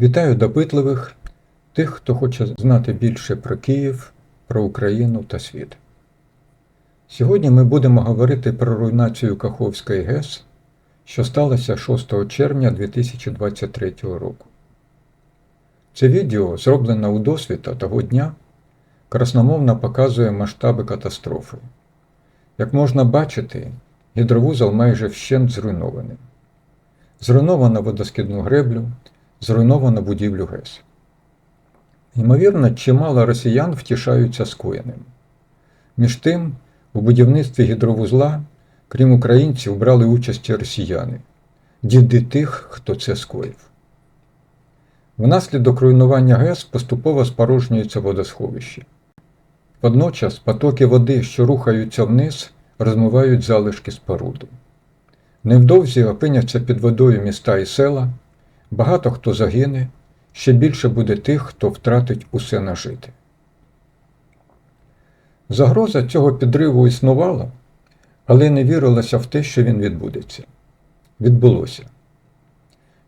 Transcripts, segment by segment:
Вітаю допитливих, тих, хто хоче знати більше про Київ, про Україну та світ. Сьогодні ми будемо говорити про руйнацію Каховської ГЕС, що сталося 6 червня 2023 року. Це відео, зроблене у досвіта того дня, красномовно показує масштаби катастрофи. Як можна бачити, гідровузол майже вщент зруйнований. Зруйновано водоскидну греблю, зруйновано будівлю ГЕС. Ймовірно, чимало росіян втішаються скоєним. Між тим, у будівництві гідровузла, крім українців, брали участь росіяни, діди тих, хто це скоїв. Внаслідок руйнування ГЕС поступово спорожнюється водосховище. Водночас потоки води, що рухаються вниз, розмивають залишки споруди. Невдовзі опиняться під водою міста і села, багато хто загине, ще більше буде тих, хто втратить усе нажите. Загроза цього підриву існувала, але не вірилося в те, що він відбудеться. Відбулося.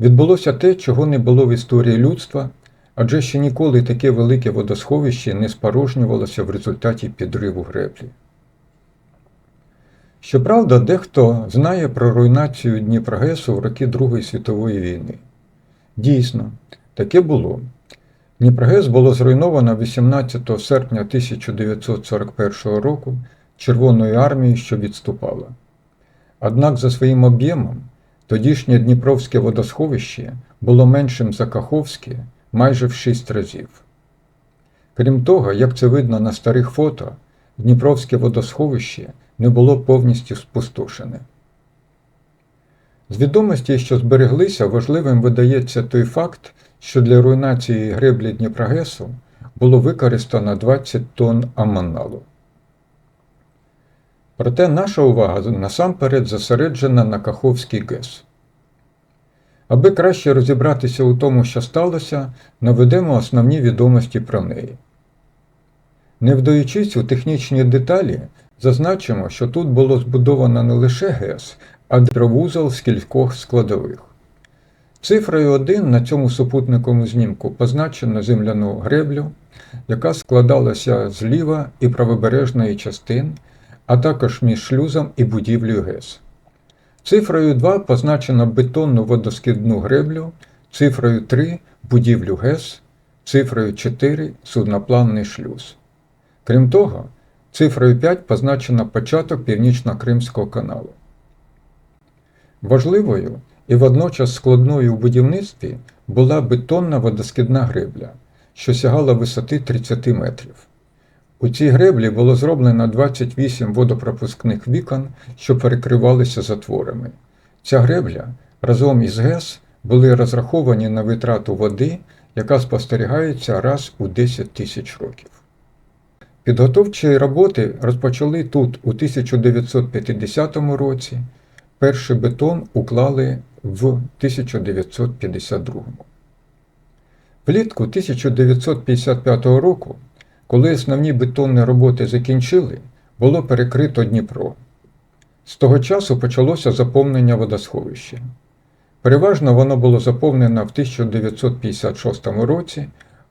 Відбулося те, чого не було в історії людства, адже ще ніколи таке велике водосховище не спорожнювалося в результаті підриву греблі. Щоправда, дехто знає про руйнацію Дніпрогесу в роки Другої світової війни. Дійсно, таке було. Дніпрогес було зруйновано 18 серпня 1941 року Червоною армією, що відступала. Однак за своїм об'ємом тодішнє Дніпровське водосховище було меншим за Каховське майже в 6 разів. Крім того, як це видно на старих фото, Дніпровське водосховище не було повністю спустошене. З відомості, що збереглися, важливим видається той факт, що для руйнації греблі Дніпрогесу було використано 20 тонн амоналу. Проте наша увага насамперед зосереджена на Каховський ГЕС. Аби краще розібратися у тому, що сталося, наведемо основні відомості про неї. Не вдаючись у технічні деталі, зазначимо, що тут було збудовано не лише ГЕС, а дровузол з кількох складових. Цифрою 1 на цьому супутниковому знімку позначено земляну греблю, яка складалася з ліва і правобережної частин, а також між шлюзом і будівлею ГЕС. Цифрою 2 позначено бетонну водоскидну греблю, цифрою 3 будівлю ГЕС, цифрою 4 судноплавний шлюз. Крім того, цифрою 5 позначено початок Північно-Кримського каналу. Важливою і водночас складною у будівництві була бетонна водоскидна гребля, що сягала висоти 30 метрів. У цій греблі було зроблено 28 водопропускних вікон, що перекривалися затворами. Ця гребля разом із ГЕС були розраховані на витрату води, яка спостерігається раз у 10 тисяч років. Підготовчі роботи розпочали тут у 1950 році. Перший бетон уклали в 1952. Влітку 1955 року, коли основні бетонні роботи закінчили, було перекрито Дніпро. З того часу почалося заповнення водосховища. Переважно воно було заповнено в 1956 році,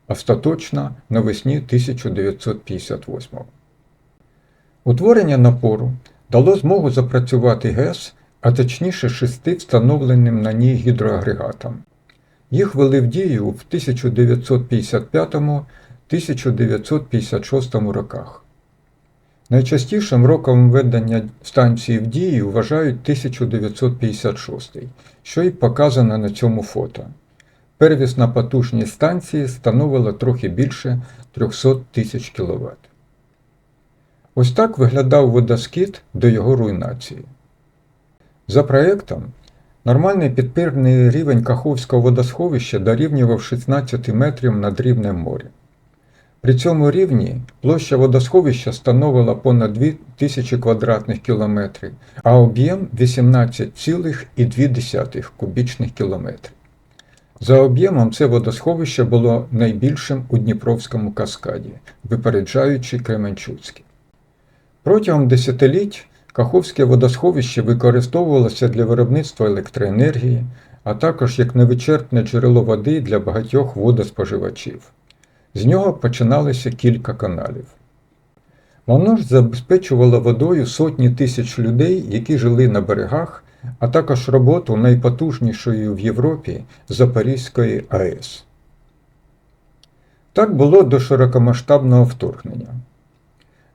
остаточно навесні 1958. Утворення напору дало змогу запрацювати ГЕС а точніше шести встановленим на ній гідроагрегатам. Їх ввели в дію в 1955-1956 роках. Найчастішим роком введення станції в дію вважають 1956, що й показано на цьому фото. Первісна потужність станції становила трохи більше 300 тисяч кВт. Ось так виглядав водоскид до його руйнації. За проєктом, нормальний підпірний рівень Каховського водосховища дорівнював 16 метрів над рівнем моря. При цьому рівні площа водосховища становила понад 2000 квадратних кілометрів, а об'єм 18,2 кубічних кілометрів. За об'ємом це водосховище було найбільшим у Дніпровському каскаді, випереджаючи Кременчуцьке. Протягом десятиліть Каховське водосховище використовувалося для виробництва електроенергії, а також як невичерпне джерело води для багатьох водоспоживачів. З нього починалися кілька каналів. Воно ж забезпечувало водою сотні тисяч людей, які жили на берегах, а також роботу найпотужнішої в Європі Запорізької АЕС. Так було до широкомасштабного вторгнення.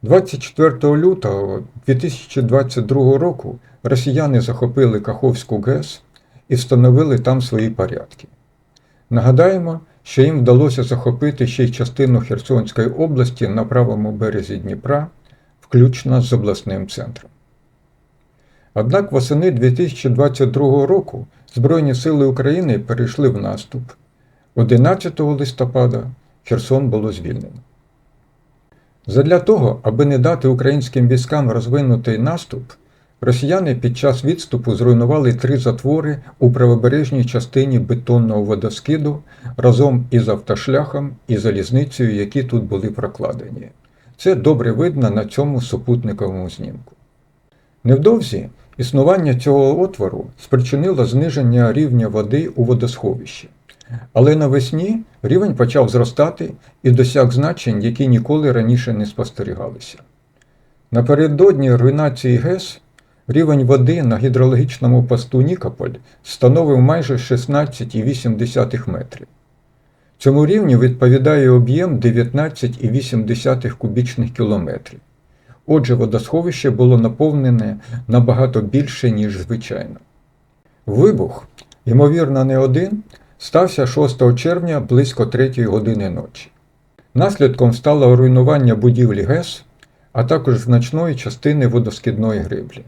24 лютого 2022 року росіяни захопили Каховську ГЕС і встановили там свої порядки. Нагадаємо, що їм вдалося захопити ще й частину Херсонської області на правому березі Дніпра, включно з обласним центром. Однак восени 2022 року Збройні сили України перейшли в наступ. 11 листопада Херсон було звільнено. Задля того, аби не дати українським військам розвинутий наступ, росіяни під час відступу зруйнували три затвори у правобережній частині бетонного водоскиду разом із автошляхом і залізницею, які тут були прокладені. Це добре видно на цьому супутниковому знімку. Невдовзі існування цього отвору спричинило зниження рівня води у водосховищі. Але навесні рівень почав зростати і досяг значень, які ніколи раніше не спостерігалися. Напередодні руйнації ГЕС рівень води на гідрологічному посту Нікополь становив майже 16,8 метрів. Цьому рівню відповідає об'єм 19,8 кубічних кілометрів. Отже, водосховище було наповнене набагато більше, ніж звичайно. Вибух, ймовірно, не один, стався 6 червня близько 3 години ночі. Наслідком стало руйнування будівлі ГЕС, а також значної частини водоскидної греблі.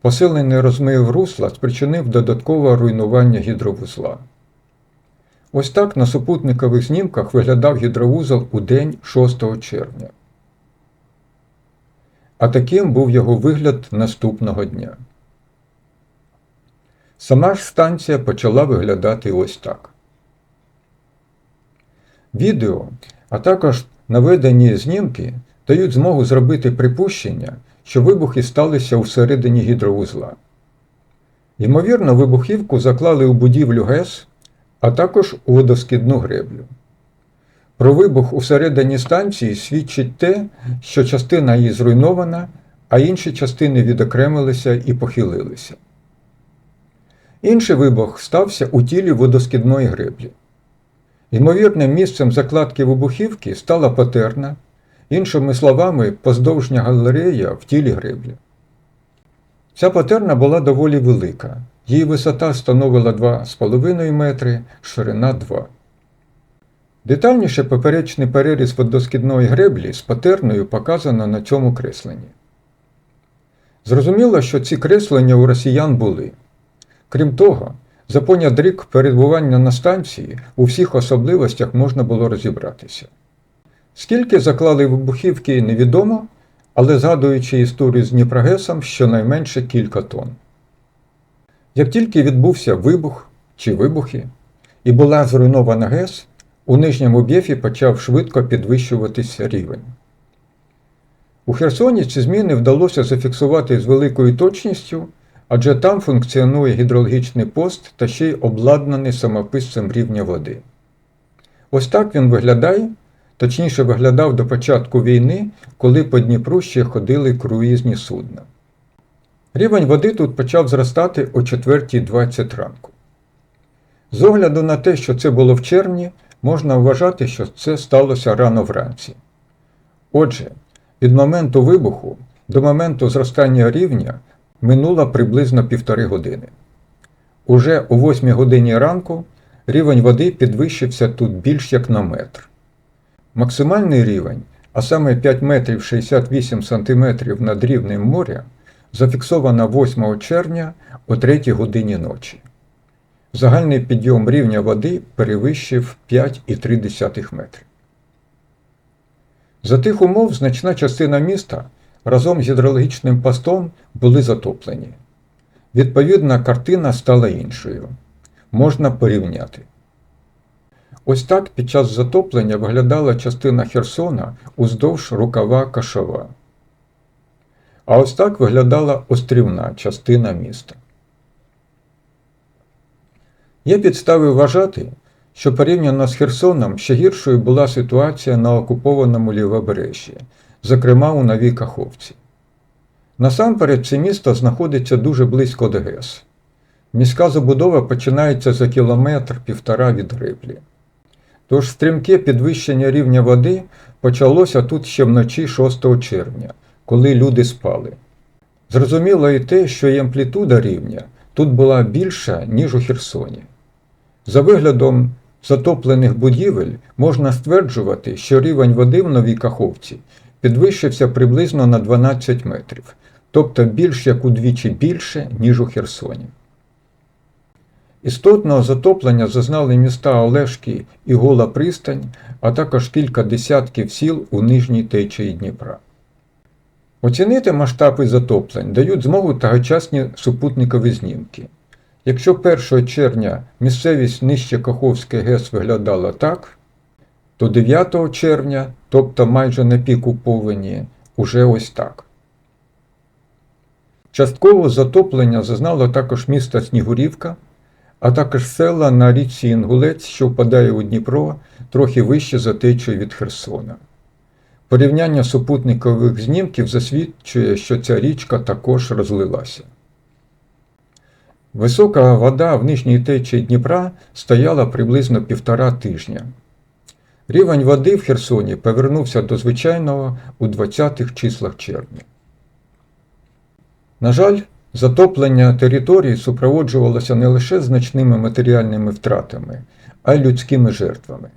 Посилений розмив русла спричинив додаткове руйнування гідровузла. Ось так на супутникових знімках виглядав гідровузол у день 6 червня. А таким був його вигляд наступного дня. Сама ж станція почала виглядати ось так. Відео, а також наведені знімки дають змогу зробити припущення, що вибухи сталися всередині гідровузла. Ймовірно, вибухівку заклали у будівлю ГЕС, а також у водоскидну греблю. Про вибух усередині станції свідчить те, що частина її зруйнована, а інші частини відокремилися і похилилися. Інший вибух стався у тілі водоскидної греблі. Ймовірним місцем закладки вибухівки стала патерна, іншими словами, поздовжня галерея в тілі греблі. Ця патерна була доволі велика, її висота становила 2,5 метри, ширина 2. Детальніше поперечний переріз водоскидної греблі з патерною показано на цьому кресленні. Зрозуміло, що ці креслення у росіян були. Крім того, за понад рік перебування на станції у всіх особливостях можна було розібратися. Скільки заклали вибухівки, невідомо, але згадуючи історію з Дніпрогесом, щонайменше кілька тонн. Як тільки відбувся вибух чи вибухи, і була зруйнована ГЕС, у нижньому б'єфі почав швидко підвищуватися рівень. У Херсоні ці зміни вдалося зафіксувати з великою точністю адже там функціонує гідрологічний пост та ще й обладнаний самописцем рівня води. Ось так він виглядає, точніше виглядав до початку війни, коли по Дніпру ще ходили круїзні судна. Рівень води тут почав зростати о 4.20 ранку. З огляду на те, що це було в червні, можна вважати, що це сталося рано вранці. Отже, від моменту вибуху до моменту зростання рівня минуло приблизно півтори години. Уже о 8 годині ранку рівень води підвищився тут більш як на метр. Максимальний рівень, а саме 5 метрів 68 сантиметрів над рівнем моря, зафіксовано 8 червня о 3 годині ночі. Загальний підйом рівня води перевищив 5,3 метрів. За тих умов значна частина міста разом з гідрологічним постом були затоплені. Відповідна картина стала іншою. Можна порівняти. Ось так під час затоплення виглядала частина Херсона уздовж рукава Кашова. А ось так виглядала острівна частина міста. Є підстави вважати, що порівняно з Херсоном ще гіршою була ситуація на окупованому лівобережжі, зокрема у Новій Каховці. Насамперед, це місто знаходиться дуже близько до ГЕС. Міська забудова починається за кілометр-півтора від греблі. Тож стрімке підвищення рівня води почалося тут ще вночі 6 червня, коли люди спали. Зрозуміло і те, що і амплітуда рівня тут була більша, ніж у Херсоні. За виглядом затоплених будівель можна стверджувати, що рівень води в Новій Каховці підвищився приблизно на 12 метрів, тобто більш як удвічі більше, ніж у Херсоні. Істотного затоплення зазнали міста Олешки і Гола Пристань, а також кілька десятків сіл у нижній течії Дніпра. Оцінити масштаби затоплень дають змогу тогочасні супутникові знімки. Якщо 1 червня місцевість нижче Каховської ГЕС виглядала так, то 9 червня, тобто майже на піку повені, уже ось так. Частково затоплення зазнало також місто Снігурівка, а також села на річці Інгулець, що впадає у Дніпро, трохи вище за течою від Херсона. Порівняння супутникових знімків засвідчує, що ця річка також розлилася. Висока вода в нижній течії Дніпра стояла приблизно півтора тижня. Рівень води в Херсоні повернувся до звичайного у 20-х числах червня. На жаль, затоплення території супроводжувалося не лише значними матеріальними втратами, а й людськими жертвами.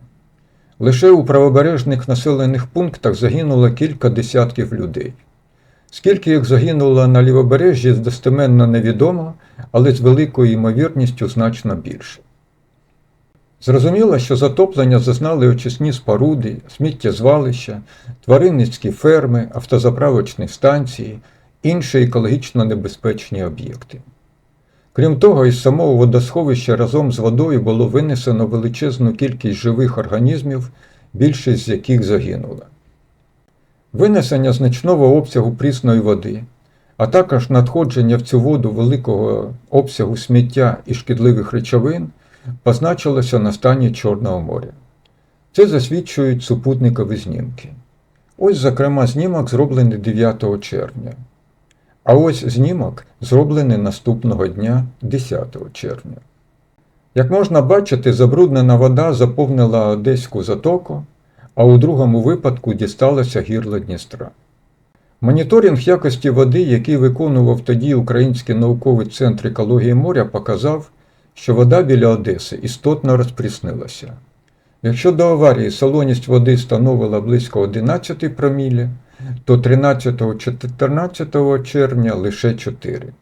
Лише у правобережних населених пунктах загинуло кілька десятків людей. Скільки їх загинуло на лівобережжі, достеменно невідомо, але з великою ймовірністю значно більше. Зрозуміло, що затоплення зазнали очисні споруди, сміттєзвалища, тваринницькі ферми, автозаправочні станції, інші екологічно небезпечні об'єкти. Крім того, із самого водосховища разом з водою було винесено величезну кількість живих організмів, більшість з яких загинула. Винесення значного обсягу прісної води, а також надходження в цю воду великого обсягу сміття і шкідливих речовин позначилося на стані Чорного моря. Це засвідчують супутникові знімки. Ось, зокрема, знімок зроблений 9 червня. А ось знімок зроблений наступного дня 10 червня. Як можна бачити, забруднена вода заповнила Одеську затоку, а у другому випадку дісталося гірло Дністра. Моніторинг якості води, який виконував тоді Український науковий центр екології моря, показав, що вода біля Одеси істотно розпріснилася. Якщо до аварії солоність води становила близько 11 промілі, то 13-14 червня лише 4.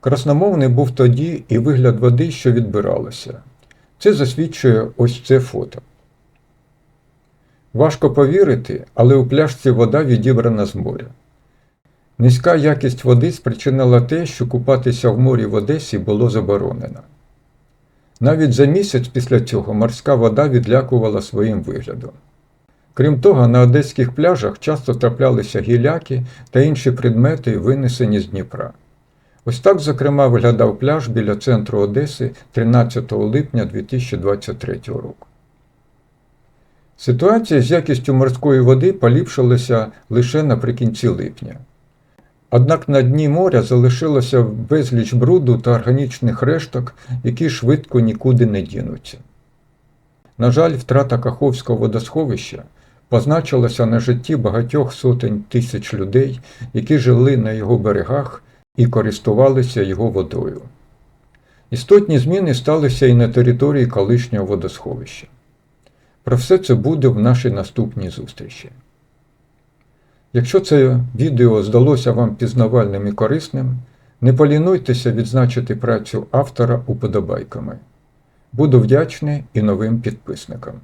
Красномовний був тоді і вигляд води, що відбиралося. Це засвідчує ось це фото. Важко повірити, але у пляшці вода відібрана з моря. Низька якість води спричинила те, що купатися в морі в Одесі було заборонено. Навіть за місяць після цього морська вода відлякувала своїм виглядом. Крім того, на одеських пляжах часто траплялися гіляки та інші предмети, винесені з Дніпра. Ось так, зокрема, виглядав пляж біля центру Одеси 13 липня 2023 року. Ситуація з якістю морської води поліпшилася лише наприкінці липня. Однак на дні моря залишилося безліч бруду та органічних решток, які швидко нікуди не дінуться. На жаль, втрата Каховського водосховища позначилася на житті багатьох сотень тисяч людей, які жили на його берегах і користувалися його водою. Істотні зміни сталися і на території колишнього водосховища. Про все це буде в нашій наступній зустрічі. Якщо це відео здалося вам пізнавальним і корисним, не полінуйтеся відзначити працю автора уподобайками. Буду вдячний і новим підписникам.